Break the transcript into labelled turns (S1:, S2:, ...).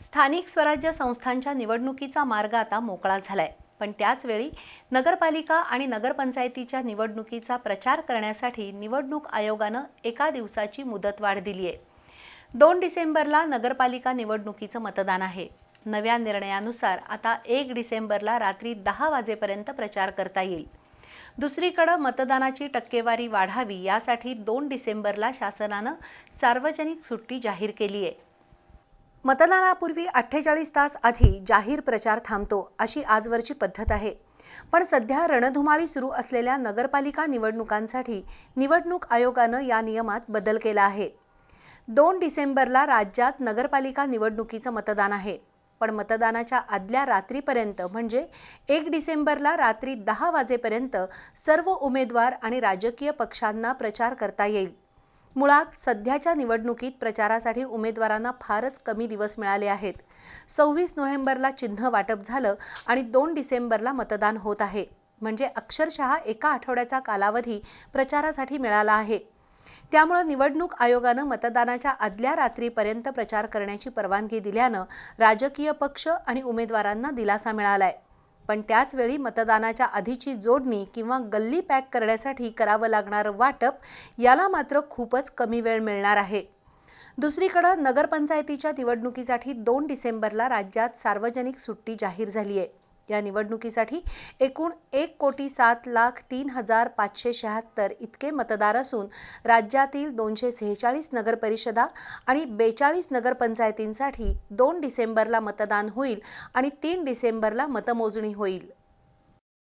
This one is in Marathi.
S1: स्थानिक स्वराज्य संस्थांच्या निवडणुकीचा मार्ग आता मोकळा झालाय. पण त्याचवेळी नगरपालिका आणि नगरपंचायतीच्या निवडणुकीचा प्रचार करण्यासाठी निवडणूक आयोगानं एका दिवसाची मुदतवाढ दिली आहे दोन डिसेंबरला नगरपालिका निवडणुकीचं मतदान आहे. नव्या निर्णयानुसार आता एक डिसेंबरला रात्री दहा वाजेपर्यंत प्रचार करता येईल. दुसरीकडं मतदानाची टक्केवारी वाढावी यासाठी दोन डिसेंबरला शासनानं सार्वजनिक सुट्टी जाहीर केली आहे मतदानापूर्वी अठ्ठेचाळीस तास आधी जाहीर प्रचार थांबतो अशी आजवरची पद्धत आहे. पण सध्या रणधुमाळी सुरू असलेल्या नगरपालिका निवडणुकांसाठी निवडणूक आयोगानं या नियमात बदल केला आहे. दोन डिसेंबरला राज्यात नगरपालिका निवडणुकीचं मतदान आहे. पण मतदानाच्या आदल्या रात्रीपर्यंत म्हणजे एक डिसेंबरला रात्री दहा वाजेपर्यंत सर्व उमेदवार आणि राजकीय पक्षांना प्रचार करता येईल. मुळात सध्याच्या निवडणुकीत प्रचारासाठी उमेदवारांना फारच कमी दिवस मिळाले आहेत. सव्वीस नोव्हेंबरला चिन्ह वाटप झालं आणि दोन डिसेंबरला मतदान होत आहे. म्हणजे अक्षरशः एका आठवड्याचा कालावधी प्रचारासाठी मिळाला आहे. त्यामुळं निवडणूक आयोगानं मतदानाच्या आदल्या रात्रीपर्यंत प्रचार करण्याची परवानगी दिल्यानं राजकीय पक्ष आणि उमेदवारांना दिलासा मिळालाय. पण त्याचवेळी मतदानाच्या आधीची जोडणी किंवा गल्ली पॅक करण्यासाठी करावं लागणारं वाटप याला मात्र खूपच कमी वेळ मिळणार आहे. दुसरीकडं नगरपंचायतीच्या निवडणुकीसाठी दोन डिसेंबरला राज्यात सार्वजनिक सुट्टी जाहीर झाली आहे या निवडणुकीसाठी एकूण एक कोटी सात लाख तीन हजार पाचशे शहात्तर इतके मतदार असून राज्यातील दोनशे सेहेचाळीस नगरपरिषदा आणि बेचाळीस नगरपंचायतींसाठी दोन डिसेंबरला मतदान होईल आणि तीन डिसेंबरला मतमोजणी होईल.